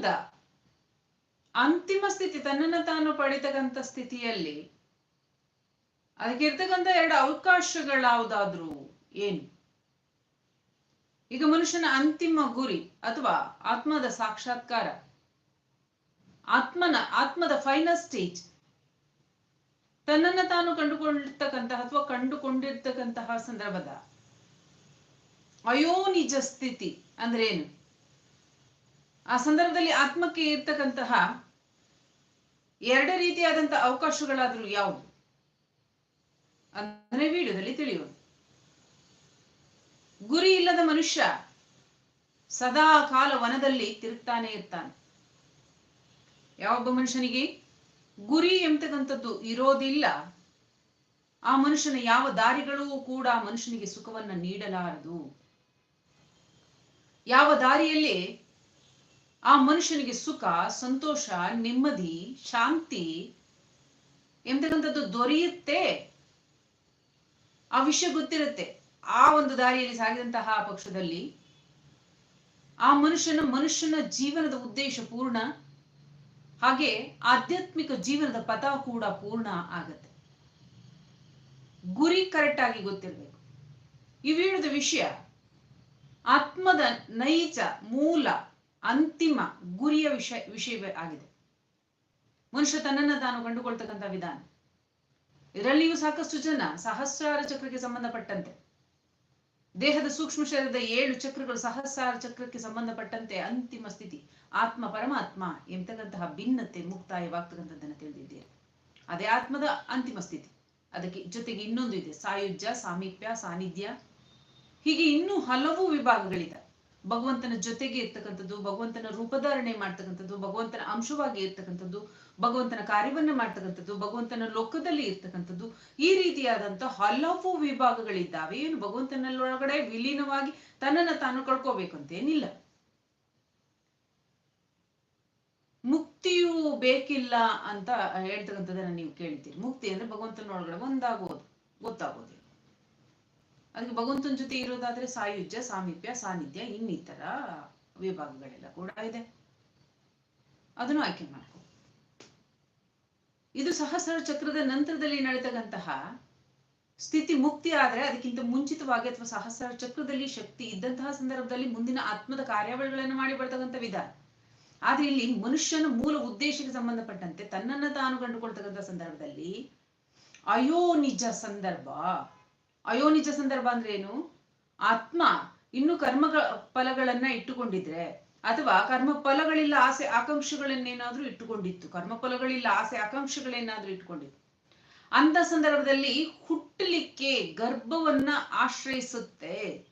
ಆತ್ಮದ ಅಂತಿಮ ಸ್ಥಿತಿ, ತನ್ನನ್ನು ತಾನು ಪಡಿತಕ್ಕಂಥ ಸ್ಥಿತಿಯಲ್ಲಿ ಅದಕ್ಕೆ ಇರ್ತಕ್ಕಂಥ ಎರಡು ಅವಕಾಶಗಳಾವುದಾದ್ರು ಏನು? ಈಗ ಮನುಷ್ಯನ ಅಂತಿಮ ಗುರಿ ಅಥವಾ ಆತ್ಮದ ಸಾಕ್ಷಾತ್ಕಾರ, ಆತ್ಮನ, ಆತ್ಮದ ಫೈನಲ್ ಸ್ಟೇಜ್ ತನ್ನನ್ನು ತಾನು ಕಂಡುಕೊಂಡಿರ್ತಕ್ಕಂತಹ ಅಥವಾ ಕಂಡುಕೊಂಡಿರ್ತಕ್ಕಂತಹ ಸಂದರ್ಭದ ಅಯೋನಿಜ ಸ್ಥಿತಿ ಅಂದ್ರೆ ಏನು? ಆ ಸಂದರ್ಭದಲ್ಲಿ ಆತ್ಮಕ್ಕೆ ಇರ್ತಕ್ಕಂತಹ ಎರಡು ರೀತಿಯಾದಂತಹ ಅವಕಾಶಗಳಾದ್ರೂ ಯಾವುದು? ಅಂದ್ರೆ ವಿಡಿಯೋದಲ್ಲಿ ತಿಳಿಯುವ ಗುರಿ ಇಲ್ಲದ ಮನುಷ್ಯ ಸದಾ ಕಾಲ ವನದಲ್ಲಿ ತಿರುಗ್ತಾನೆ ಇರ್ತಾನೆ. ಯಾವೊಬ್ಬ ಮನುಷ್ಯನಿಗೆ ಗುರಿ ಎಂಬತಕ್ಕಂಥದ್ದು ಇರೋದಿಲ್ಲ, ಆ ಮನುಷ್ಯನ ಯಾವ ದಾರಿಗಳೂ ಕೂಡ ಮನುಷ್ಯನಿಗೆ ಸುಖವನ್ನ ನೀಡಲಾರದು. ಯಾವ ದಾರಿಯಲ್ಲಿ ಆ ಮನುಷ್ಯನಿಗೆ ಸುಖ, ಸಂತೋಷ, ನೆಮ್ಮದಿ, ಶಾಂತಿ ಎಂತಕ್ಕಂಥದ್ದು ದೊರೆಯುತ್ತೆ? ಆ ವಿಷಯ ಗೊತ್ತಿರುತ್ತೆ. ಆ ಒಂದು ದಾರಿಯಲ್ಲಿ ಸಾಗಿದಂತಹ ಪಕ್ಷದಲ್ಲಿ ಆ ಮನುಷ್ಯನ ಮನುಷ್ಯನ ಜೀವನದ ಉದ್ದೇಶ ಪೂರ್ಣ, ಹಾಗೆ ಆಧ್ಯಾತ್ಮಿಕ ಜೀವನದ ಪಥ ಕೂಡ ಪೂರ್ಣ ಆಗತ್ತೆ. ಗುರಿ ಕರೆಕ್ಟ್ ಆಗಿ ಗೊತ್ತಿರಬೇಕು. ಇವೇಳದ ವಿಷಯ ಆತ್ಮದ ನೈಜ ಮೂಲ ಅಂತಿಮ ಗುರಿಯ ವಿಷಯ, ವಿಷಯವೇ ಆಗಿದೆ. ಮನುಷ್ಯ ತನ್ನನ್ನು ತಾನು ಕಂಡುಕೊಳ್ತಕ್ಕಂಥ ವಿಧಾನ. ಇದರಲ್ಲಿಯೂ ಸಾಕಷ್ಟು ಜನ ಸಹಸ್ರಾರ ಚಕ್ರಕ್ಕೆ ಸಂಬಂಧಪಟ್ಟಂತೆ, ದೇಹದ ಸೂಕ್ಷ್ಮ ಶರೀರದ ಏಳು ಚಕ್ರಗಳು ಸಹಸ್ರಾರ ಚಕ್ರಕ್ಕೆ ಸಂಬಂಧಪಟ್ಟಂತೆ ಅಂತಿಮ ಸ್ಥಿತಿ, ಆತ್ಮ ಪರಮಾತ್ಮ ಎಂತಕ್ಕಂತಹ ಭಿನ್ನತೆ ಮುಕ್ತಾಯವಾಗ್ತಕ್ಕಂಥದ್ದನ್ನು ತಿಳಿದಿದ್ದೀರಿ. ಅದೇ ಆತ್ಮದ ಅಂತಿಮ ಸ್ಥಿತಿ. ಅದಕ್ಕೆ ಜೊತೆಗೆ ಇನ್ನೊಂದು ಇದೆ, ಸಾಯುಜ್ಯ, ಸಾಮೀಪ್ಯ, ಸಾನ್ನಿಧ್ಯ. ಹೀಗೆ ಇನ್ನೂ ಹಲವು ವಿಭಾಗಗಳಿದೆ. ಭಗವಂತನ ಜೊತೆಗೆ ಇರ್ತಕ್ಕಂಥದ್ದು, ಭಗವಂತನ ರೂಪಧಾರಣೆ ಮಾಡ್ತಕ್ಕಂಥದ್ದು, ಭಗವಂತನ ಅಂಶವಾಗಿ ಇರ್ತಕ್ಕಂಥದ್ದು, ಭಗವಂತನ ಕಾರ್ಯವನ್ನ ಮಾಡ್ತಕ್ಕಂಥದ್ದು, ಭಗವಂತನ ಲೋಕದಲ್ಲಿ ಇರ್ತಕ್ಕಂಥದ್ದು, ಈ ರೀತಿಯಾದಂತ ಹಲವು ವಿಭಾಗಗಳಿದ್ದಾವೆ. ಏನು ಭಗವಂತನಲ್ಲೊಳಗಡೆ ವಿಲೀನವಾಗಿ ತನ್ನನ್ನ ತಾನು ಕಳ್ಕೋಬೇಕು ಅಂತ ಏನಿಲ್ಲ. ಮುಕ್ತಿಯು ಬೇಕಿಲ್ಲ ಅಂತ ಹೇಳ್ತಕ್ಕಂಥದ್ದನ್ನ ನೀವು ಕೇಳ್ತೀರಿ. ಮುಕ್ತಿ ಅಂದ್ರೆ ಭಗವಂತನ ಒಳಗಡೆ ಒಂದಾಗೋದು ಗೊತ್ತಾಗೋದಿಲ್ಲ ಅದಕ್ಕೆ ಭಗವಂತನ ಜೊತೆ ಇರೋದಾದ್ರೆ ಸಾಯುಜ್ಯ, ಸಾಮೀಪ್ಯ, ಸಾನ್ನಿಧ್ಯ ಇನ್ನಿತರ ವಿಭಾಗಗಳೆಲ್ಲ ಕೂಡ ಇದೆ. ಅದನ್ನು ಆಯ್ಕೆ ಮಾಡ್ಕೊ. ಇದು ಸಹಸ್ರ ಚಕ್ರದ ನಂತರದಲ್ಲಿ ನಡೆತಕ್ಕಂತಹ ಸ್ಥಿತಿ ಮುಕ್ತಿ ಆದ್ರೆ ಅದಕ್ಕಿಂತ ಮುಂಚಿತವಾಗಿ ಅಥವಾ ಸಹಸ್ರ ಚಕ್ರದಲ್ಲಿ ಶಕ್ತಿ ಇದ್ದಂತಹ ಸಂದರ್ಭದಲ್ಲಿ ಮುಂದಿನ ಆತ್ಮದ ಕಾರ್ಯಾವಳಿಗಳನ್ನು ಮಾಡಿ ಬರ್ತಕ್ಕಂಥ ವಿಧಾನ. ಆದ್ರೆ ಇಲ್ಲಿ ಮನುಷ್ಯನ ಮೂಲ ಉದ್ದೇಶಕ್ಕೆ ಸಂಬಂಧಪಟ್ಟಂತೆ ತನ್ನನ್ನ ತಾನು ಕಂಡುಕೊಳ್ತಕ್ಕಂಥ ಸಂದರ್ಭದಲ್ಲಿ ಅಯೋ ನಿಜ ಸಂದರ್ಭ ಅಯೋನಿಜ ಸಂದರ್ಭ ಅಂದ್ರೆ ಏನು? ಆತ್ಮ ಇನ್ನು ಕರ್ಮ ಫಲಗಳನ್ನ ಇಟ್ಟುಕೊಂಡಿದ್ರೆ ಅಥವಾ ಕರ್ಮ ಫಲಗಳಿಲ್ಲ ಆಸೆ ಆಕಾಂಕ್ಷೆಗಳನ್ನೇನಾದ್ರೂ ಇಟ್ಟುಕೊಂಡಿತ್ತು. ಕರ್ಮ ಫಲಗಳಿಲ್ಲ ಆಸೆ ಆಕಾಂಕ್ಷೆಗಳೇನಾದ್ರೂ ಇಟ್ಟುಕೊಂಡಿತ್ತು. ಅಂತ ಸಂದರ್ಭದಲ್ಲಿ ಹುಟ್ಟಲಿಕ್ಕೆ ಗರ್ಭವನ್ನ ಆಶ್ರಯಿಸುತ್ತೆ.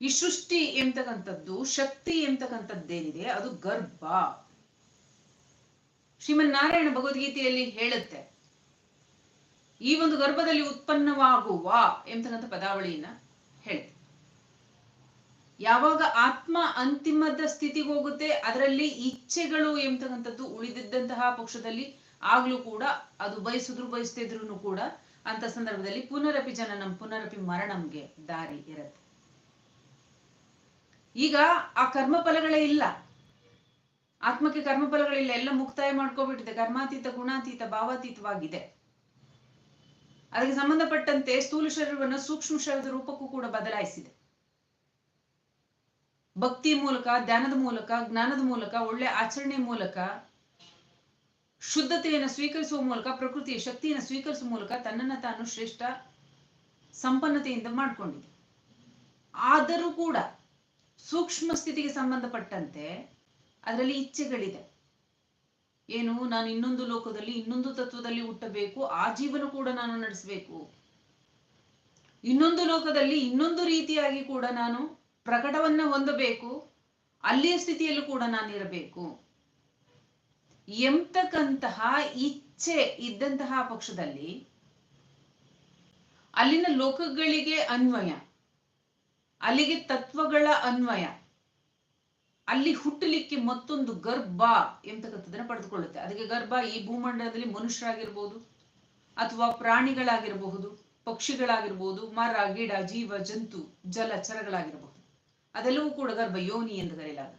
ಈ ಸೃಷ್ಟಿ ಎಂತಕ್ಕಂಥದ್ದು, ಶಕ್ತಿ ಎಂತಕ್ಕಂಥದ್ದೇನಿದೆ? ಅದು ಗರ್ಭ. ಶ್ರೀಮನ್ನಾರಾಯಣ ಭಗವದ್ಗೀತೆಯಲ್ಲಿ ಹೇಳುತ್ತೆ ಈ ಒಂದು ಗರ್ಭದಲ್ಲಿ ಉತ್ಪನ್ನವಾಗುವ ಎಂತಕ್ಕಂಥ ಪದಾವಳಿಯನ್ನ ಹೇಳಿ ಯಾವಾಗ ಆತ್ಮ ಅಂತಿಮದ ಸ್ಥಿತಿಗೆ ಹೋಗುತ್ತೆ, ಅದರಲ್ಲಿ ಇಚ್ಛೆಗಳು ಎಂತಕ್ಕಂಥದ್ದು ಉಳಿದಿದ್ದಂತಹ ಪಕ್ಷದಲ್ಲಿ ಆಗ್ಲೂ ಕೂಡ ಅದು ಬಯಸಿದ್ರು ಬಯಸ್ತಿದ್ರು ಕೂಡ ಅಂತ ಸಂದರ್ಭದಲ್ಲಿ ಪುನರಪಿ ಜನನಂ, ಪುನರಪಿ ಮರಣಂಗೆ ದಾರಿ ಇರುತ್ತೆ. ಈಗ ಆ ಕರ್ಮ ಫಲಗಳೇ ಇಲ್ಲ. ಆತ್ಮಕ್ಕೆ ಕರ್ಮ ಫಲಗಳಿಲ್ಲ, ಎಲ್ಲ ಮುಕ್ತಾಯ ಮಾಡ್ಕೋಬಿಟ್ಟಿದೆ. ಕರ್ಮಾತೀತ, ಗುಣಾತೀತ, ಭಾವಾತೀತವಾಗಿದೆ. ಅದಕ್ಕೆ ಸಂಬಂಧಪಟ್ಟಂತೆ ಸ್ಥೂಲ ಶರೀರವನ್ನು ಸೂಕ್ಷ್ಮ ಶರೀರದ ರೂಪಕ್ಕೂ ಕೂಡ ಬದಲಾಯಿಸಿದೆ. ಭಕ್ತಿ ಮೂಲಕ, ಧ್ಯಾನದ ಮೂಲಕ, ಜ್ಞಾನದ ಮೂಲಕ, ಒಳ್ಳೆ ಆಚರಣೆ ಮೂಲಕ, ಶುದ್ಧತೆಯನ್ನು ಸ್ವೀಕರಿಸುವ ಮೂಲಕ, ಪ್ರಕೃತಿಯ ಶಕ್ತಿಯನ್ನು ಸ್ವೀಕರಿಸುವ ಮೂಲಕ ತನ್ನನ್ನ ತಾನು ಶ್ರೇಷ್ಠ ಸಂಪನ್ನತೆಯಿಂದ ಮಾಡಿಕೊಂಡಿದೆ. ಆದರೂ ಕೂಡ ಸೂಕ್ಷ್ಮ ಸ್ಥಿತಿಗೆ ಸಂಬಂಧಪಟ್ಟಂತೆ ಅದರಲ್ಲಿ ಇಚ್ಛೆಗಳಿದೆ. ಏನು, ನಾನು ಇನ್ನೊಂದು ಲೋಕದಲ್ಲಿ ಇನ್ನೊಂದು ತತ್ವದಲ್ಲಿ ಹುಟ್ಟಬೇಕು, ಆ ಜೀವನ ಕೂಡ ನಾನು ನಡೆಸಬೇಕು. ಇನ್ನೊಂದು ಲೋಕದಲ್ಲಿ ಇನ್ನೊಂದು ರೀತಿಯಾಗಿ ಕೂಡ ನಾನು ಪ್ರಕಟವನ್ನ ಹೊಂದಬೇಕು, ಅಲ್ಲಿಯ ಸ್ಥಿತಿಯಲ್ಲೂ ಕೂಡ ನಾನು ಇರಬೇಕು. ಎಂತಕ್ಕಂತಹ ಇಚ್ಛೆ ಇದ್ದಂತಹ ಪಕ್ಷದಲ್ಲಿ ಅಲ್ಲಿನ ಲೋಕಗಳಿಗೆ ಅನ್ವಯ, ಅಲ್ಲಿಗೆ ತತ್ವಗಳ ಅನ್ವಯ ಅಲ್ಲಿ ಹುಟ್ಟಲಿಕ್ಕೆ ಮತ್ತೊಂದು ಗರ್ಭ ಎಂತಕ್ಕಂಥದ್ದನ್ನ ಪಡೆದುಕೊಳ್ಳುತ್ತೆ. ಅದಕ್ಕೆ ಗರ್ಭ ಈ ಭೂಮಂಡಲದಲ್ಲಿ ಮನುಷ್ಯರಾಗಿರ್ಬೋದು ಅಥವಾ ಪ್ರಾಣಿಗಳಾಗಿರಬಹುದು, ಪಕ್ಷಿಗಳಾಗಿರ್ಬೋದು, ಮರ, ಗಿಡ, ಜೀವ, ಜಂತು ಜಲಚರಗಳಾಗಿರಬಹುದು ಅದೆಲ್ಲವೂ ಕೂಡ ಗರ್ಭ ಯೋನಿ ಎಂದು ಕರೆಯಲಾಗ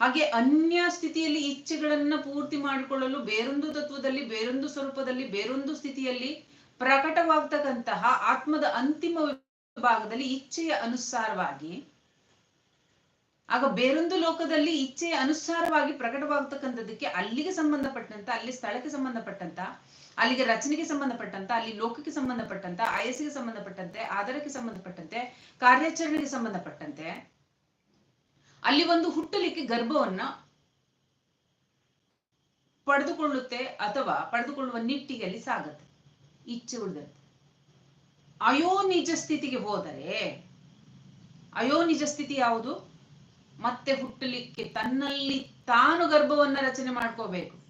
ಹಾಗೆ ಅನ್ಯ ಸ್ಥಿತಿಯಲ್ಲಿ ಇಚ್ಛೆಗಳನ್ನ ಪೂರ್ತಿ ಮಾಡಿಕೊಳ್ಳಲು ಬೇರೊಂದು ತತ್ವದಲ್ಲಿ, ಬೇರೊಂದು ಸ್ವರೂಪದಲ್ಲಿ, ಬೇರೊಂದು ಸ್ಥಿತಿಯಲ್ಲಿ ಪ್ರಕಟವಾಗ್ತಕ್ಕಂತಹ ಆತ್ಮದ ಅಂತಿಮ ವಿಭಾಗದಲ್ಲಿ ಇಚ್ಛೆಯ ಅನುಸಾರವಾಗಿ ಆಗ ಬೇರೊಂದು ಲೋಕದಲ್ಲಿ ಇಚ್ಛೆ ಅನುಸಾರವಾಗಿ ಪ್ರಕಟವಾಗತಕ್ಕಂಥದ್ದಕ್ಕೆ ಅಲ್ಲಿಗೆ ಸಂಬಂಧಪಟ್ಟಂತ, ಅಲ್ಲಿ ಸ್ಥಳಕ್ಕೆ ಸಂಬಂಧಪಟ್ಟಂತ, ಅಲ್ಲಿಗೆ ರಚನೆಗೆ ಸಂಬಂಧಪಟ್ಟಂತ, ಅಲ್ಲಿ ಲೋಕಕ್ಕೆ ಸಂಬಂಧಪಟ್ಟಂತ, ಆಯಸ್ಸಿಗೆ ಸಂಬಂಧಪಟ್ಟಂತೆ ಆಧಾರಕ್ಕೆ ಸಂಬಂಧಪಟ್ಟಂತೆ, ಕಾರ್ಯಾಚರಣೆಗೆ ಸಂಬಂಧಪಟ್ಟಂತೆ ಅಲ್ಲಿ ಒಂದು ಹುಟ್ಟಲಿಕ್ಕೆ ಗರ್ಭವನ್ನ ಪಡೆದುಕೊಳ್ಳುತ್ತೆ ಅಥವಾ ಪಡೆದುಕೊಳ್ಳುವ ನಿಟ್ಟಿಗೆ ಅಲ್ಲಿ ಸಾಗತ್ತೆ. ಇಚ್ಛೆ ಉಳಿದಂತೆ ಅಯೋನಿಜ ಸ್ಥಿತಿಗೆ ಹೋದರೆ ಅಯೋನಿಜ ಸ್ಥಿತಿ ಯಾವುದು? ಮತ್ತೆ ಹುಟ್ಟಲಿಕ್ಕೆ ತನ್ನಲ್ಲಿ ತಾನು ಗರ್ಭವನ್ನ ರಚನೆ ಮಾಡ್ಕೋಬೇಕು.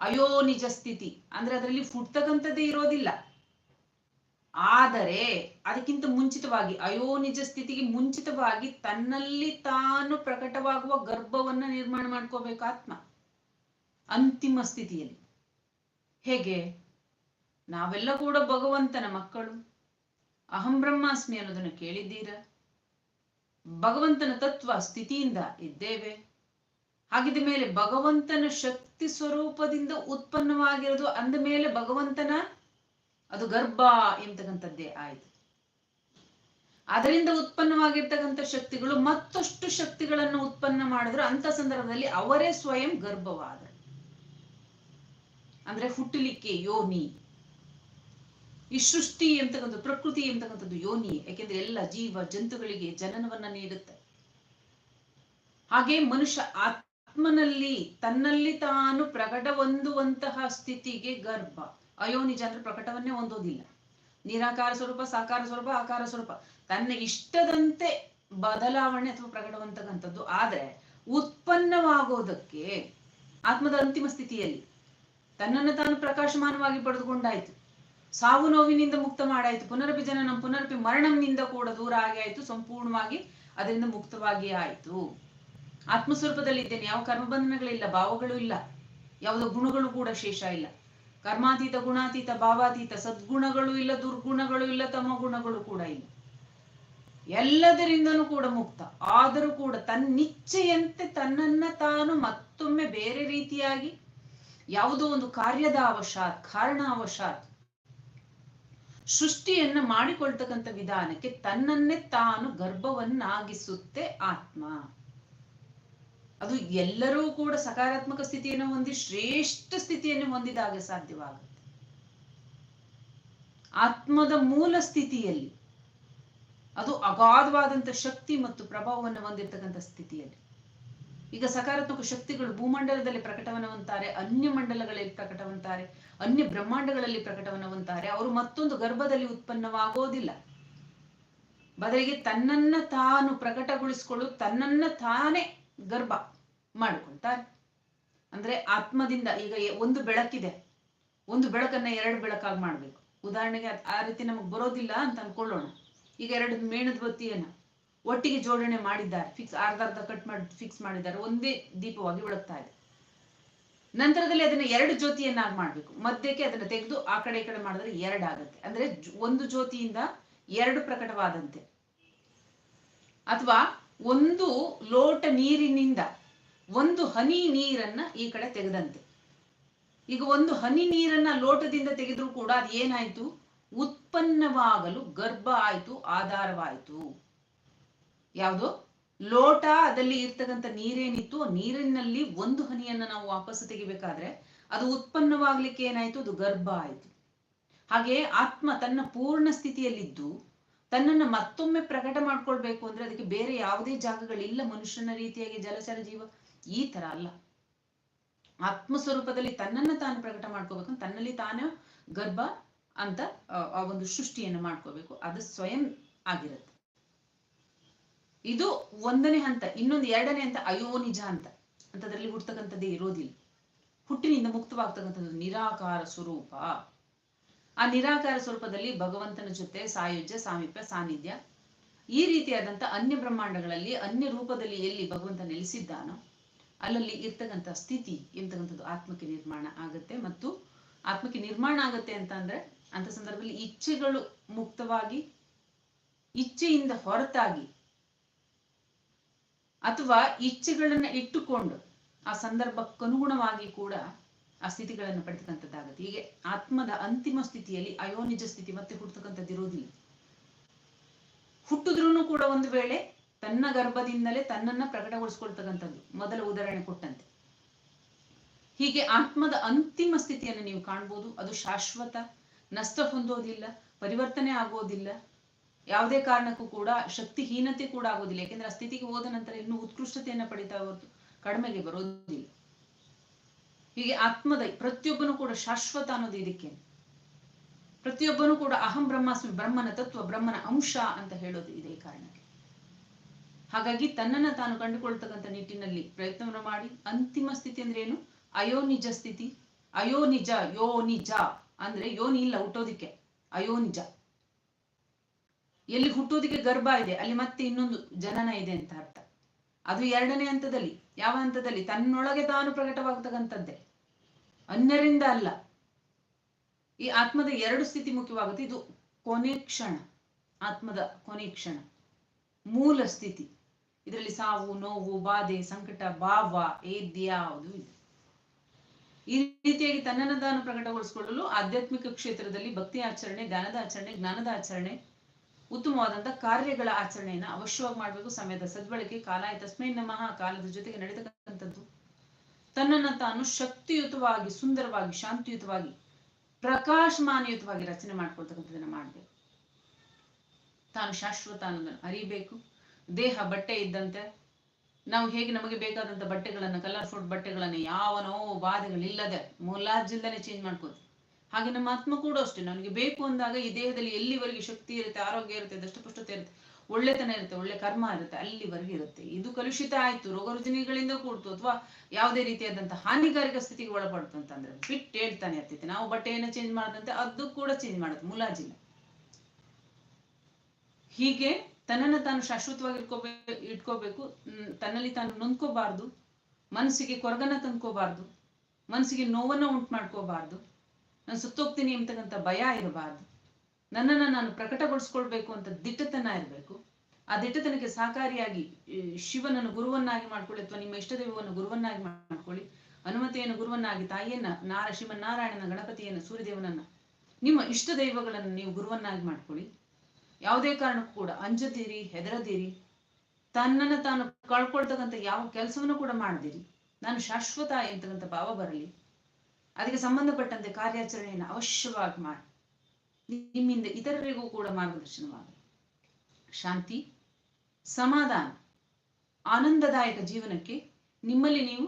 ಅಯೋ ನಿಜ ಸ್ಥಿತಿ. ಅಂದ್ರೆ ಅದರಲ್ಲಿ ಹುಟ್ಟತಕ್ಕಂಥದ್ದೇ ಇರೋದಿಲ್ಲ. ಆದರೆ ಅದಕ್ಕಿಂತ ಮುಂಚಿತವಾಗಿ, ಅಯೋ ನಿಜ ಸ್ಥಿತಿಗೆ ಮುಂಚಿತವಾಗಿ ತನ್ನಲ್ಲಿ ತಾನು ಪ್ರಕಟವಾಗುವ ಗರ್ಭವನ್ನ ನಿರ್ಮಾಣ ಮಾಡ್ಕೋಬೇಕು ಆತ್ಮ. ಅಂತಿಮ ಸ್ಥಿತಿಯಲ್ಲಿ. ಹೇಗೆ? ನಾವೆಲ್ಲ ಕೂಡ ಭಗವಂತನ ಮಕ್ಕಳು. ಅಹಂ ಬ್ರಹ್ಮಾಸ್ಮಿ ಅನ್ನೋದನ್ನು ಕೇಳಿದ್ದೀರಾ? ಭಗವಂತನ ತತ್ವ ಸ್ಥಿತಿಯಿಂದ ಇದ್ದೇವೆ. ಹಾಗಿದ ಮೇಲೆ ಭಗವಂತನ ಶಕ್ತಿ ಸ್ವರೂಪದಿಂದ ಉತ್ಪನ್ನವಾಗಿರೋದು ಅಂದ ಮೇಲೆ ಭಗವಂತನ ಅದು ಗರ್ಭ ಎಂತಕ್ಕಂಥದ್ದೇ ಆಯಿತು. ಅದರಿಂದ ಉತ್ಪನ್ನವಾಗಿರ್ತಕ್ಕಂಥ ಶಕ್ತಿಗಳು ಮತ್ತಷ್ಟು ಶಕ್ತಿಗಳನ್ನು ಉತ್ಪನ್ನ ಮಾಡಿದ್ರು ಅಂತ ಸಂದರ್ಭದಲ್ಲಿ ಅವರೇ ಸ್ವಯಂ ಗರ್ಭವಾದರು. ಅಂದ್ರೆ ಹುಟ್ಟಲಿಕ್ಕೆ ಯೋನಿ. ಈ ಸೃಷ್ಟಿ ಎಂತಕ್ಕಂಥ, ಪ್ರಕೃತಿ ಅಂತಕ್ಕಂಥದ್ದು ಯೋನಿ, ಯಾಕೆಂದ್ರೆ ಎಲ್ಲ ಜೀವ ಜಂತುಗಳಿಗೆ ಜನನವನ್ನ ನೀಡುತ್ತೆ. ಹಾಗೆ ಮನುಷ್ಯ ಆತ್ಮನಲ್ಲಿ, ತನ್ನಲ್ಲಿ ತಾನು ಪ್ರಕಟ ಹೊಂದುವಂತಹ ಸ್ಥಿತಿಗೆ ಗರ್ಭ. ಅಯೋನಿ ಜನರು ಪ್ರಕಟವನ್ನೇ ಹೊಂದೋದಿಲ್ಲ. ನಿರಾಕಾರ ಸ್ವರೂಪ, ಸಾಕಾರ ಸ್ವರೂಪ, ಆಕಾರ ಸ್ವರೂಪ. ತನ್ನ ಇಷ್ಟದಂತೆ ಬದಲಾವಣೆ ಅಥವಾ ಪ್ರಕಟವಂತಕ್ಕಂಥದ್ದು. ಆದ್ರೆ, ಉತ್ಪನ್ನವಾಗೋದಕ್ಕೆ, ಆತ್ಮದ ಅಂತಿಮ ಸ್ಥಿತಿಯಲ್ಲಿ, ತನ್ನನ್ನು ತಾನು ಪ್ರಕಾಶಮಾನವಾಗಿ ಪಡೆದುಕೊಂಡಾಯ್ತು. ಸಾವು ನೋವಿನಿಂದ ಮುಕ್ತ ಮಾಡಾಯ್ತು ಪುನರಪಿ ಜನನ ಪುನರಪಿ ಮರಣಂನಿಂದ ಕೂಡ ದೂರ ಆಗಿ ಆಯ್ತು, ಸಂಪೂರ್ಣವಾಗಿ ಅದರಿಂದ ಮುಕ್ತವಾಗಿ ಆಯ್ತು. ಆತ್ಮಸ್ವರೂಪದಲ್ಲಿ ಇದ್ದೇನೆ ಯಾವ ಕರ್ಮಬಂಧನಗಳಿಲ್ಲ ಭಾವಗಳು ಇಲ್ಲ, ಯಾವುದೋ ಗುಣಗಳು ಕೂಡ ಶೇಷ ಇಲ್ಲ. ಕರ್ಮಾತೀತ, ಗುಣಾತೀತ, ಭಾವಾತೀತ, ಸದ್ಗುಣಗಳು ಇಲ್ಲ, ದುರ್ಗುಣಗಳು ಇಲ್ಲ ತಮ ಗುಣಗಳು ಕೂಡ ಇಲ್ಲ. ಎಲ್ಲದರಿಂದನೂ ಕೂಡ ಮುಕ್ತ. ಆದರೂ ಕೂಡ ತನ್ನಿಚ್ಛೆಯಂತೆ ತನ್ನನ್ನ ತಾನು ಮತ್ತೊಮ್ಮೆ ಬೇರೆ ರೀತಿಯಾಗಿ ಯಾವುದೋ ಒಂದು ಕಾರ್ಯದ ಅವಶಾತ್ ಕಾರಣಾವಶಾತ್ ಸೃಷ್ಟಿಯನ್ನ ಮಾಡಿಕೊಳ್ತಕ್ಕಂಥ ವಿಧಾನಕ್ಕೆ ತನ್ನನ್ನೇ ತಾನು ಗರ್ಭವನ್ನಾಗಿಸುತ್ತೆ ಆತ್ಮ. ಅದು ಎಲ್ಲರೂ ಕೂಡ ಸಕಾರಾತ್ಮಕ ಸ್ಥಿತಿಯನ್ನು ಹೊಂದಿ ಶ್ರೇಷ್ಠ ಸ್ಥಿತಿಯನ್ನು ಹೊಂದಿದಾಗ ಸಾಧ್ಯವಾಗುತ್ತೆ. ಆತ್ಮದ ಮೂಲ ಸ್ಥಿತಿಯಲ್ಲಿ ಅದು ಅಗಾಧವಾದಂತ ಶಕ್ತಿ ಮತ್ತು ಪ್ರಭಾವವನ್ನು ಹೊಂದಿರತಕ್ಕಂಥ ಸ್ಥಿತಿಯಲ್ಲಿ ಈಗ ಸಕಾರಾತ್ಮಕ ಶಕ್ತಿಗಳು ಭೂಮಂಡಲದಲ್ಲಿ ಪ್ರಕಟವನ್ನು ಹೊಂತಾರೆ ಅನ್ಯ ಮಂಡಲಗಳಲ್ಲಿ ಪ್ರಕಟವಂತಾರೆ, ಅನ್ಯ ಬ್ರಹ್ಮಾಂಡಗಳಲ್ಲಿ ಪ್ರಕಟವನ್ನು ಹೊಂತಾರೆ ಅವರು ಮತ್ತೊಂದು ಗರ್ಭದಲ್ಲಿ ಉತ್ಪನ್ನವಾಗೋದಿಲ್ಲ. ಬದಲಿಗೆ ತನ್ನನ್ನ ತಾನು ಪ್ರಕಟಗೊಳಿಸಿಕೊಳ್ಳು, ತನ್ನನ್ನ ತಾನೇ ಗರ್ಭ ಮಾಡಿಕೊಳ್ತಾರೆ. ಅಂದ್ರೆ ಆತ್ಮದಿಂದ ಈಗ ಒಂದು ಬೆಳಕಿದೆ. ಒಂದು ಬೆಳಕನ್ನ ಎರಡು ಬೆಳಕಾಗಿ ಮಾಡ್ಬೇಕು. ಉದಾಹರಣೆಗೆ ಆ ರೀತಿ ನಮಗೆ ಬರೋದಿಲ್ಲ ಅಂತ ಅನ್ಕೊಳ್ಳೋಣ. ಈಗ ಎರಡು ಮೇಣದ ಬತ್ತಿಯನ್ನ. ಒಟ್ಟಿಗೆ ಜೋಡಣೆ ಮಾಡಿದ್ದಾರೆ ಫಿಕ್ಸ್ ಅರ್ಧ ಅರ್ಧ ಕಟ್ ಮಾಡಿ ಫಿಕ್ಸ್ ಮಾಡಿದ್ದಾರೆ, ಒಂದೇ ದೀಪವಾಗಿ ಬೆಳಗ್ತಾ ಇದೆ. ನಂತರದಲ್ಲಿ ಅದನ್ನ ಎರಡು ಜ್ಯೋತಿಯನ್ನಾಗಿ ಮಾಡ್ಬೇಕು. ಮಧ್ಯಕ್ಕೆ ಅದನ್ನ ತೆಗೆದು ಆ ಕಡೆ ಈ ಕಡೆ ಮಾಡಿದ್ರೆ ಎರಡು ಆಗುತ್ತೆ. ಅಂದ್ರೆ ಒಂದು ಜ್ಯೋತಿಯಿಂದ ಎರಡು ಪ್ರಕಟವಾದಂತೆ. ಅಥವಾ ಒಂದು ಲೋಟ ನೀರಿನಿಂದ ಒಂದು ಹನಿ ನೀರನ್ನ ಈ ಕಡೆ ತೆಗೆದಂತೆ. ಈಗ ಒಂದು ಹನಿ ನೀರನ್ನ ಲೋಟದಿಂದ ತೆಗೆದ್ರೂ ಕೂಡ ಅದು ಏನಾಯ್ತು ಉತ್ಪನ್ನವಾಗಲು ಗರ್ಭ ಆಯ್ತು, ಆಧಾರವಾಯ್ತು. ಯಾವುದು? ಲೋಟ ಅದಲ್ಲಿ ಇರ್ತಕ್ಕಂಥ ನೀರೇನಿತ್ತು ನೀರಿನಲ್ಲಿ ಒಂದು ಹನಿಯನ್ನ ನಾವು ವಾಪಸ್ ತೆಗಿಬೇಕಾದ್ರೆ ಅದು ಉತ್ಪನ್ನವಾಗ್ಲಿಕ್ಕೆ ಏನಾಯ್ತು? ಅದು ಗರ್ಭ ಆಯ್ತು. ಹಾಗೆ ಆತ್ಮ ತನ್ನ ಪೂರ್ಣ ಸ್ಥಿತಿಯಲ್ಲಿದ್ದು ತನ್ನನ್ನು ಮತ್ತೊಮ್ಮೆ ಪ್ರಕಟ ಮಾಡ್ಕೊಳ್ಬೇಕು ಅಂದ್ರೆ ಅದಕ್ಕೆ ಬೇರೆ ಯಾವುದೇ ಜಾಗಗಳಿಲ್ಲ ಮನುಷ್ಯನ ರೀತಿಯಾಗಿ ಜಲಚರ ಜೀವ. ಈ ತರ ಅಲ್ಲ. ಆತ್ಮ ಸ್ವರೂಪದಲ್ಲಿ ತನ್ನನ್ನು ತಾನು ಪ್ರಕಟ ಮಾಡ್ಕೋಬೇಕು ತನ್ನಲ್ಲಿ ತಾನೇ ಗರ್ಭ ಅಂತ ಆ, ಆ ಒಂದು ಸೃಷ್ಟಿಯನ್ನು ಮಾಡ್ಕೋಬೇಕು ಅದು ಸ್ವಯಂ ಆಗಿರುತ್ತೆ. ಇದು ಒಂದನೇ ಹಂತ, ಇನ್ನೊಂದು ಎರಡನೇ ಹಂತ ಅಯೋ ನಿಜ ಅಂತ. ಅಂತದ್ರಲ್ಲಿ ಹುಟ್ಟತಕ್ಕಂಥದ್ದೇ ಇರೋದಿಲ್ಲ. ಹುಟ್ಟಿನಿಂದ ಮುಕ್ತವಾಗ್ತಕ್ಕಂಥದ್ದು ನಿರಾಕಾರ ಸ್ವರೂಪ. ಆ ನಿರಾಕಾರ ಸ್ವರೂಪದಲ್ಲಿ ಭಗವಂತನ ಜೊತೆ ಸಾಯುಜ್ಯ, ಸಾಮೀಪ್ಯ, ಸಾನ್ನಿಧ್ಯ. ಈ ರೀತಿಯಾದಂಥ ಅನ್ಯ ಬ್ರಹ್ಮಾಂಡಗಳಲ್ಲಿ, ಅನ್ಯ ರೂಪದಲ್ಲಿ ಎಲ್ಲಿ ಭಗವಂತ ನೆಲೆಸಿದ್ದಾನೋ, ಅಲ್ಲಲ್ಲಿ ಇರ್ತಕ್ಕಂಥ ಸ್ಥಿತಿ ಎಂತಕ್ಕಂಥದ್ದು ಆತ್ಮಕ್ಕೆ ನಿರ್ಮಾಣ ಆಗುತ್ತೆ. ಮತ್ತು ಆತ್ಮಕ್ಕೆ ನಿರ್ಮಾಣ ಆಗುತ್ತೆ ಅಂತ ಅಂದ್ರೆ ಅಂತ ಸಂದರ್ಭದಲ್ಲಿ ಇಚ್ಛೆಗಳು ಮುಕ್ತವಾಗಿ, ಇಚ್ಛೆಯಿಂದ ಹೊರತಾಗಿ ಅಥವಾ ಇಚ್ಛೆಗಳನ್ನ ಇಟ್ಟುಕೊಂಡು ಆ ಸಂದರ್ಭಕ್ಕನುಗುಣವಾಗಿ ಕೂಡ ಆ ಸ್ಥಿತಿಗಳನ್ನು ಪಡೆತಕ್ಕಂಥದ್ದಾಗುತ್ತೆ. ಹೀಗೆ ಆತ್ಮದ ಅಂತಿಮ ಸ್ಥಿತಿಯಲ್ಲಿ ಅಯೋನಿಜ ಸ್ಥಿತಿ ಮತ್ತೆ ಹುಟ್ಟತಕ್ಕಂಥದ್ದು ಇರೋದಿಲ್ಲ ಹುಟ್ಟಿದ್ರೂ ಕೂಡ ಒಂದು ವೇಳೆ ತನ್ನ ಗರ್ಭದಿಂದಲೇ ತನ್ನನ್ನ ಪ್ರಕಟಗೊಳಿಸ್ಕೊಳ್ತಕ್ಕಂಥದ್ದು, ಮೊದಲ ಉದಾಹರಣೆ ಕೊಟ್ಟಂತೆ. ಹೀಗೆ ಆತ್ಮದ ಅಂತಿಮ ಸ್ಥಿತಿಯನ್ನು ನೀವು ಕಾಣ್ಬೋದು. ಅದು ಶಾಶ್ವತ, ನಷ್ಟ ಹೊಂದೋದಿಲ್ಲ, ಪರಿವರ್ತನೆ ಆಗೋದಿಲ್ಲ. ಯಾವುದೇ ಕಾರಣಕ್ಕೂ ಕೂಡ ಶಕ್ತಿಹೀನತೆ ಕೂಡ ಆಗೋದಿಲ್ಲ. ಯಾಕೆಂದ್ರೆ ಆ ಸ್ಥಿತಿಗೆ ಹೋದ ನಂತರ ಇನ್ನೂ ಉತ್ಕೃಷ್ಟತೆಯನ್ನು ಪಡಿತಾ ಹೊರತು ಕಡಿಮೆಗೆ ಬರೋದಿಲ್ಲ. ಹೀಗೆ ಆತ್ಮದ ಪ್ರತಿಯೊಬ್ಬನು ಕೂಡ ಶಾಶ್ವತ ಅನ್ನೋದು ಇದಕ್ಕೆ. ಪ್ರತಿಯೊಬ್ಬನು ಕೂಡ ಅಹಂ ಬ್ರಹ್ಮಾಸ್ಮಿ, ಬ್ರಹ್ಮನ ತತ್ವ, ಬ್ರಹ್ಮನ ಅಂಶ ಅಂತ ಹೇಳೋದು ಇದೇ ಕಾರಣಕ್ಕೆ. ಹಾಗಾಗಿ ತನ್ನನ್ನ ತಾನು ಕಂಡುಕೊಳ್ತಕ್ಕಂಥ ನಿಟ್ಟಿನಲ್ಲಿ ಪ್ರಯತ್ನವನ್ನು ಮಾಡಿ, ಅಂತಿಮ ಸ್ಥಿತಿ ಅಂದ್ರೆ ಏನು? ಅಯೋನಿಜ ಸ್ಥಿತಿ. ಅಯೋನಿಜ ಯೋ ನಿಜ ಅಂದ್ರೆ ಯೋನಿ ಇಲ್ಲ, ಹುಟ್ಟೋದಿಕ್ಕೆ. ಅಯೋನಿಜ ಎಲ್ಲಿ ಹುಟ್ಟೋದಿಕ್ಕೆ ಗರ್ಭ ಇದೆ, ಅಲ್ಲಿ ಮತ್ತೆ ಇನ್ನೊಂದು ಜನನ ಇದೆ ಅಂತ ಅರ್ಥ. ಅದು ಎರಡನೇ ಹಂತದಲ್ಲಿ, ಯಾವ ಹಂತದಲ್ಲಿ? ತನ್ನೊಳಗೆ ತಾನು ಪ್ರಕಟವಾಗತಕ್ಕಂಥದ್ದೇ. ಅನ್ಯರಿಂದ ಅಲ್ಲ. ಈ ಆತ್ಮದ ಎರಡು ಸ್ಥಿತಿ ಮುಖ್ಯವಾಗುತ್ತೆ. ಇದು ಕೊನೆ ಕ್ಷಣ, ಆತ್ಮದ ಕೊನೆ ಕ್ಷಣ. ಮೂಲ ಸ್ಥಿತಿ. ಇದರಲ್ಲಿ ಸಾವು, ನೋವು, ಬಾಧೆ, ಸಂಕಟ, ಭಾವ ಏದ್ಯಾವುದು ಇದೆ ಈ ರೀತಿಯಾಗಿ ತನ್ನನ್ನು ತಾನು ಪ್ರಕಟಗೊಳಿಸಿಕೊಳ್ಳಲು ಆಧ್ಯಾತ್ಮಿಕ ಕ್ಷೇತ್ರದಲ್ಲಿ ಭಕ್ತಿ ಆಚರಣೆ ಧ್ಯಾನದ ಆಚರಣೆ, ಜ್ಞಾನದ ಆಚರಣೆ ಉತ್ತಮವಾದಂತ ಕಾರ್ಯಗಳ ಆಚರಣೆಯನ್ನ ಅವಶ್ಯವಾಗಿ ಮಾಡಬೇಕು ಸಮಯದ ಸದ್ಬಳಕೆ, ಕಾಲ ತಸ್ಮೈ ನಮಃ, ಕಾಲದ ಜೊತೆಗೆ ನಡೆತಕ್ಕಂಥದ್ದು. ತನ್ನನ್ನ ತಾನು ಶಕ್ತಿಯುತವಾಗಿ, ಸುಂದರವಾಗಿ, ಶಾಂತಿಯುತವಾಗಿ, ಪ್ರಕಾಶಮಾನಯುತವಾಗಿ ರಚನೆ ಮಾಡ್ಕೊಳ್ತಕ್ಕಂಥದ್ದನ್ನ ಮಾಡಬೇಕು. ತಾನು ಶಾಶ್ವತ ಅನ್ನೋದನ್ನು ಅರಿಬೇಕು. ದೇಹ, ಬಟ್ಟೆ ಇದ್ದಂತೆ. ನಾವು ಹೇಗೆ ನಮಗೆ ಬೇಕಾದಂತ ಬಟ್ಟೆಗಳನ್ನ ಕಲರ್ಫುಲ್ ಬಟ್ಟೆಗಳನ್ನ ಯಾವನೋ ಬಾಧೆಗಳಿಲ್ಲದೆ ಮುಲಾಜಿಲ್ಲದೆ ಚೇಂಜ್ ಮಾಡ್ಕೋತೀವಿ ಹಾಗೆ ನಮ್ಮ ಆತ್ಮ ಕೂಡ ಅಷ್ಟೇ. ನನಗೆ ಬೇಕು ಅಂದಾಗ ಈ ದೇಹದಲ್ಲಿ ಎಲ್ಲಿವರೆಗೆ ಶಕ್ತಿ ಇರುತ್ತೆ ಆರೋಗ್ಯ ಇರುತ್ತೆ ದಷ್ಟಪುಷ್ಟತೆ ಇರುತ್ತೆ ಒಳ್ಳೆತನ ಇರುತ್ತೆ ಒಳ್ಳೆ ಕರ್ಮ ಇರುತ್ತೆ ಅಲ್ಲಿವರೆಗೆ ಇರುತ್ತೆ. ಇದು ಕಲುಷಿತ ಆಯ್ತು. ರೋಗ ರುಜಿನಿಗಳಿಂದ ಕೂಡ್ತು ಅಥವಾ ಯಾವುದೇ ರೀತಿಯಾದಂತಹ ಹಾನಿಕಾರಕ ಸ್ಥಿತಿಗೆ ಒಳಪಡ್ತು ಅಂತಂದ್ರೆ ಬಿಟ್ಟು ಹೇಳ್ತಾನೆ ಇರ್ತೈತೆ ನಾವು ಬಟ್ಟೆಯನ್ನು ಚೇಂಜ್ ಮಾಡದಂತೆ ಅದು ಕೂಡ ಚೇಂಜ್ ಮಾಡುತ್ತೆ. ಮುಲಾಜಿಲ್ಲ. ಹೀಗೆ ತನ್ನನ್ನು ತಾನು ಶಾಶ್ವತವಾಗಿ ಇಟ್ಕೋಬೇ ಇಟ್ಕೋಬೇಕು. ಹ್ಮ್, ತನ್ನಲ್ಲಿ ತಾನು ನೊಂದ್ಕೋಬಾರ್ದು. ಮನಸ್ಸಿಗೆ ಕೊರಗನ್ನ ತಂದ್ಕೋಬಾರ್ದು. ಮನಸ್ಸಿಗೆ ನೋವನ್ನ ಉಂಟು ಮಾಡ್ಕೋಬಾರ್ದು. ನಾನು ಸುತ್ತೋಗ್ತೀನಿ ಅಂತಕ್ಕಂಥ ಭಯ ಇರಬಾರ್ದು. ನನ್ನನ್ನು ನಾನು ಪ್ರಕಟಗೊಳಿಸ್ಕೊಳ್ಬೇಕು ಅಂತ ದಿಟ್ಟತನ ಇರಬೇಕು. ಆ ದಿಟ್ಟತನಕ್ಕೆ ಸಹಕಾರಿಯಾಗಿ ಶಿವನನ್ನು ಗುರುವನ್ನಾಗಿ ಮಾಡ್ಕೊಳ್ಳಿ ಅಥವಾ ನಿಮ್ಮ ಇಷ್ಟ ದೈವವನ್ನು ಗುರುವನ್ನಾಗಿ ಮಾಡ್ಕೊಳ್ಳಿ. ಹನುಮತೆಯನ್ನು ಗುರುವನ್ನಾಗಿ, ತಾಯಿಯನ್ನ ನಾರ ಶಿವನಾರಾಯಣನ ಗಣಪತಿಯನ್ನ, ಸೂರ್ಯದೇವನನ್ನ, ನಿಮ್ಮ ಇಷ್ಟ ದೈವಗಳನ್ನು ನೀವು ಗುರುವನ್ನಾಗಿ ಮಾಡ್ಕೊಳ್ಳಿ. ಯಾವುದೇ ಕಾರಣಕ್ಕೂ ಕೂಡ ಅಂಜದಿರಿ ಹೆದರದಿರಿ. ತನ್ನನ್ನು ತಾನು ಕಳ್ಕೊಳ್ತಕ್ಕಂಥ ಯಾವ ಕೆಲಸವನ್ನು ಕೂಡ ಮಾಡದಿರಿ. ನಾನು ಶಾಶ್ವತ ಎಂತಕ್ಕಂಥ ಭಾವ ಬರಲಿ. ಅದಕ್ಕೆ ಸಂಬಂಧಪಟ್ಟಂತೆ ಕಾರ್ಯಾಚರಣೆಯನ್ನು ಅವಶ್ಯವಾಗಿ ಮಾಡಿ. ನಿಮ್ಮಿಂದ ಇತರರಿಗೂ ಕೂಡ ಮಾರ್ಗದರ್ಶನವಾಗಲಿ. ಶಾಂತಿ, ಸಮಾಧಾನ, ಆನಂದದಾಯಕ ಜೀವನಕ್ಕೆ ನಿಮ್ಮಲ್ಲಿ ನೀವು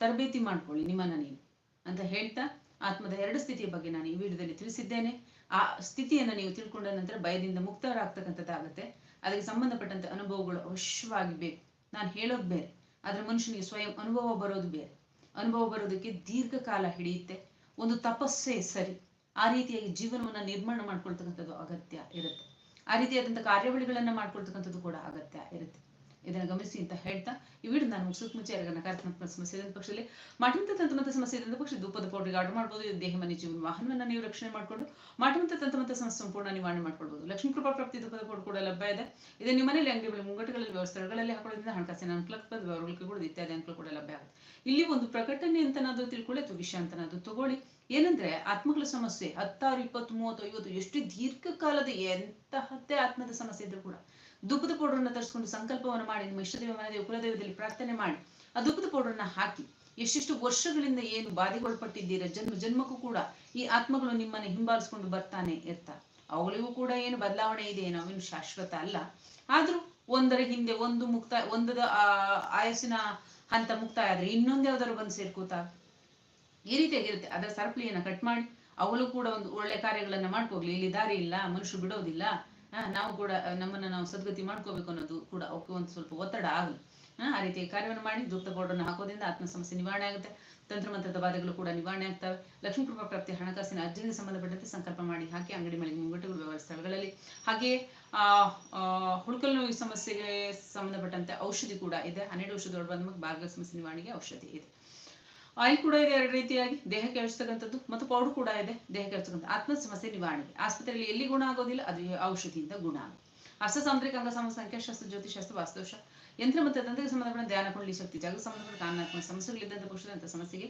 ತರಬೇತಿ ಮಾಡ್ಕೊಳ್ಳಿ, ನಿಮ್ಮನ್ನ ನೀವು ಅಂತ ಹೇಳ್ತಾ ಆತ್ಮದ ಎರಡು ಸ್ಥಿತಿಯ ಬಗ್ಗೆ ನಾನು ಈ ವಿಡಿಯೋದಲ್ಲಿ ತಿಳಿಸಿದ್ದೇನೆ. ಆ ಸ್ಥಿತಿಯನ್ನು ನೀವು ತಿಳ್ಕೊಂಡ ನಂತರ ಭಯದಿಂದ ಮುಕ್ತರಾಗ್ತಕ್ಕಂಥದ್ದಾಗುತ್ತೆ. ಅದಕ್ಕೆ ಸಂಬಂಧಪಟ್ಟಂತೆ ಅನುಭವಗಳು ಅವಶ್ಯವಾಗಿ ಬೇಕು. ನಾನು ಹೇಳೋದು ಬೇರೆ. ಆದ್ರೆ ಮನುಷ್ಯನಿಗೆ ಸ್ವಯಂ ಅನುಭವ ಬರೋದು ಬೇರೆ. ಅನುಭವ ಬರೋದಕ್ಕೆ ದೀರ್ಘಕಾಲ ಹಿಡಿಯುತ್ತೆ. ಒಂದು ತಪಸ್ಸೇ ಸರಿ. ಆ ರೀತಿಯಾಗಿ ಜೀವನವನ್ನ ನಿರ್ಮಾಣ ಮಾಡ್ಕೊಳ್ತಕ್ಕಂಥದ್ದು ಅಗತ್ಯ ಇರುತ್ತೆ. ಆ ರೀತಿಯಾದಂಥ ಕಾರ್ಯಾವಳಿಗಳನ್ನ ಮಾಡ್ಕೊಳ್ತಕ್ಕಂಥದ್ದು ಕೂಡ ಅಗತ್ಯ ಇರುತ್ತೆ. ಗಮನಿಸಿ ಅಂತ ಹೇಳ್ತಾ ಈ ವಿಡಿಯೋ ನಾನು ಮುಗಿಸೋಕ್ ಮುಂಚೆ ಯಾರಿಗ ನಕಾರಾತ್ಮಕ ಸಮಸ್ಯೆ ಪಕ್ಷದಲ್ಲಿ ಮಾಟಮಂತ ತಂತ್ರಮಂತ ಸಮಸ್ಯೆ ಇದ್ದ ಪಕ್ಷ ಧೂಪದ ಪೌಡರ್ಗೆ ಆರ್ಡರ್ ಮಾಡ್ಬೋದು, ಇದು ದೇಹ, ಮನೆ, ಜೀವನ, ವಾಹನವನ್ನು ನೀವು ರಕ್ಷಣೆ ಮಾಡ್ಕೊಂಡು ಮಾಟಮಂತ ತಂತ್ರಮಂತ ಸಮಸ್ಯೆ ಸಂಪೂರ್ಣ ನಿವಾರಣೆ ಮಾಡ್ಕೊಳ್ಬೋದು. ಲಕ್ಷ್ಮೀ ಕೃಪಾ ಪ್ರಾಪ್ತಿ ಧೂಪದ ಪೌಡರ್ ಕೂಡ ಲಭ್ಯ ಇದೆ. ಇದು ನಿಮ್ಮ ಮನೆಯಲ್ಲಿ ಅಂಗಡಿಗಳು ಮುಂಗಟ್ಟುಗಳಲ್ಲಿ ವ್ಯವಸ್ಥೆಗಳಲ್ಲಿ ಹಾಕೊಳ್ಳೋದ್ರಿಂದ ಹಣಕಾಸಿನ ಅನುಕೂಲ ವ್ಯವಹಾರಗಳಿಗೆ ಕೂಡ ಇತ್ಯಾದಿ ಅನುಕೂಲ ಕೂಡ ಲಭ್ಯ ಆಗುತ್ತೆ. ಇಲ್ಲಿ ಒಂದು ಪ್ರಕಟಣೆ ಅಂತನಾದ್ರು ತಿಳ್ಕೊಳ್ಳಿ ಅಥವಾ ವಿಷಯ ಅಂತನಾದ್ರು ತಗೊಳ್ಳಿ. ಏನಂದ್ರೆ ಆತ್ಮಗಳ ಸಮಸ್ಯೆ, ಹತ್ತಾರು, ಇಪ್ಪತ್ತು, ಮೂವತ್ತು, ಐವತ್ತು, ಎಷ್ಟು ದೀರ್ಘಕಾಲದ ಎಂತಹದ್ದೇ ಆತ್ಮದ ಸಮಸ್ಯೆ ಇದ್ರು ಕೂಡ ದುಃಖದ ಪೌಡ್ರನ್ನ ತರಿಸ್ಕೊಂಡು ಸಂಕಲ್ಪವನ್ನು ಮಾಡಿ, ನಿಮ್ಮ ಇಷ್ಟದೇವ ಮನೆದೇವ ಕುಲದೇವದಲ್ಲಿ ಪ್ರಾರ್ಥನೆ ಮಾಡಿ, ಆ ದುಃಖದ ಪೌಡ್ರನ್ನ ಹಾಕಿ, ಎಷ್ಟೆಷ್ಟು ವರ್ಷಗಳಿಂದ ಏನು ಬಾಧೆಗೊಳಪಟ್ಟಿದ್ದೀರಾ, ಜನ್ಮ, ಜನ್ಮಕ್ಕೂ ಕೂಡ ಈ ಆತ್ಮಗಳು ನಿಮ್ಮನ್ನ ಹಿಂಬಾಲಿಸ್ಕೊಂಡು ಬರ್ತಾನೆ ಇರ್ತಾ. ಅವುಗಳಿಗೂ ಕೂಡ ಏನು ಬದಲಾವಣೆ ಇದೆ ನಾವೇನು ಶಾಶ್ವತ ಅಲ್ಲ. ಆದ್ರೂ ಒಂದರ ಹಿಂದೆ ಒಂದು ಮುಕ್ತ, ಒಂದದ ಆಯಸ್ಸಿನ ಹಂತ ಮುಕ್ತಾಯ ಆದ್ರೆ ಇನ್ನೊಂದು ಯಾವ್ದಾದ್ರು ಬಂದು ಸೇರ್ಕೋತ? ಈ ರೀತಿಯಾಗಿರುತ್ತೆ. ಅದರ ಸರಪಳಿಯನ್ನ ಕಟ್ ಮಾಡಿ, ಅವಳು ಕೂಡ ಒಂದು ಒಳ್ಳೆ ಕಾರ್ಯಗಳನ್ನ ಮಾಡ್ಕೋಗ್ಲಿ. ಇಲ್ಲಿ ದಾರಿ ಇಲ್ಲ, ಮನುಷ್ಯರು ಬಿಡೋದಿಲ್ಲ. ನಾವು ಕೂಡ ನಮ್ಮನ್ನ ನಾವು ಸದ್ಗತಿ ಮಾಡ್ಕೋಬೇಕು ಅನ್ನೋದು ಕೂಡ ಅವಕ್ಕೆ ಒಂದು ಸ್ವಲ್ಪ ಒತ್ತಡ ಆಗಲಿ ಆ, ರೀತಿ ಕಾರ್ಯವನ್ನು ಮಾಡಿ ದುಪ್ತ ಪೌಡರ್ನ ಹಾಕೋದ್ರಿಂದ ಆತ್ಮ ಸಮಸ್ಯೆ ನಿವಾರಣೆ ಆಗುತ್ತೆ. ತಂತ್ರಮಂತ್ರದ ಬಾಧೆಗಳು ಕೂಡ ನಿವಾರಣೆ ಆಗ್ತವೆ. ಲಕ್ಷ್ಮೀ ಕೃಪಾ ಪ್ರಾಪ್ತಿ ಹಣಕಾಸಿನ ಅರ್ಜಿಗೆ ಸಂಬಂಧಪಟ್ಟಂತೆ ಸಂಕಲ್ಪ ಮಾಡಿ ಹಾಕಿ ಅಂಗಡಿ ಮಳಿಗೆ ಮುಂಗಟ್ಟುಗಳು ವ್ಯವಹಾರ ಸ್ಥಳಗಳಲ್ಲಿ. ಹಾಗೆಯೇ ಆ ಆ, ಹುಳುಕಲ್ ನೋವು ಸಮಸ್ಯೆಗೆ ಸಂಬಂಧಪಟ್ಟಂತೆ ಔಷಧಿ ಕೂಡ ಇದೆ. ಹನ್ನೆರಡು ಔಷಧಿ ಬಂದ ಭಾಗ ಸಮಸ್ಯೆ ನಿವಾರಣೆಗೆ ಔಷಧಿ ಇದೆ. ಆಯಿಲ್ ಕೂಡ ಇದೆ ಎರಡು ರೀತಿಯಾಗಿ. ದೇಹಕ್ಕೆ ಹಚ್ಚತಕ್ಕಂಥದ್ದು ಮತ್ತು ಪೌಡರ್ ಕೂಡ ಇದೆ. ದೇಹಕ್ಕೆ ಹಚ್ಚತಕ್ಕಂಥ ಆತ್ಮ ಸಮಸ್ಯೆ ನಿವಾರಣೆಗೆ. ಆಸ್ಪತ್ರೆಯಲ್ಲಿ ಎಲ್ಲಿ ಗುಣ ಆಗೋದಿಲ್ಲ, ಅದು ಔಷಧಿಯಿಂದ ಗುಣ ಆಗುತ್ತೆ. ಸಾಮುದ್ರಿಕ ಅಂಗ ಸಮ ಸಂಖ್ಯಾಶಾಸ್ತ್ರ ಜ್ಯೋತಿಶಾಸ್ತ್ರ ವಾಸ್ತುಶ. ಯಂತ್ರ ಮತ್ತು ತಂತ್ರ ಸಂಬಂಧಪಟ್ಟ ಧ್ಯಾನ ಕುಂಡಲಿ ಶಕ್ತಿ ಜಾಗ ಸಂಬಂಧಪಟ್ಟ ಕಾರಣಾತ್ಮಕ ಸಮಸ್ಯೆಗಳಿದ್ದಂಥ ಪಕ್ಷದಂಥ ಸಮಸ್ಯೆಗೆ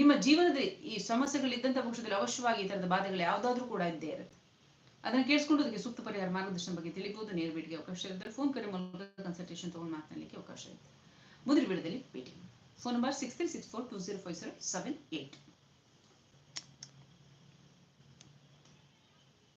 ನಿಮ್ಮ ಜೀವನದಲ್ಲಿ ಈ ಸಮಸ್ಯೆಗಳಿದ್ದಂಥ ಪಕ್ಷದಲ್ಲಿ ಅವಶ್ಯವಾಗಿ ಈ ತರದ ಬಾಧೆಗಳು ಯಾವುದಾದ್ರೂ ಕೂಡ ಇದ್ದೇ ಇರುತ್ತೆ. ಅದನ್ನು ಕೇಳಿಸ್ಕೊಂಡು ಸೂಕ್ತ ಪರಿಹಾರ ಮಾರ್ಗದರ್ಶನ ಬಗ್ಗೆ ತಿಳಿಬಹುದು ನೇರ ಭೇಟಿಗೆ ಅವಕಾಶ ಇರುತ್ತೆ ಫೋನ್ ಕರೆ ಮೂಲಕ ಕನ್ಸಲ್ಟೇಷನ್ ತಗೊಂಡು ಮಾತನಾಡಲಿಕ್ಕೆ ಅವಕಾಶ ಇದೆ ಮುಂದಿನ ವಿಡಿಯೋದಲ್ಲಿ ಭೇಟಿ phone number 6364205078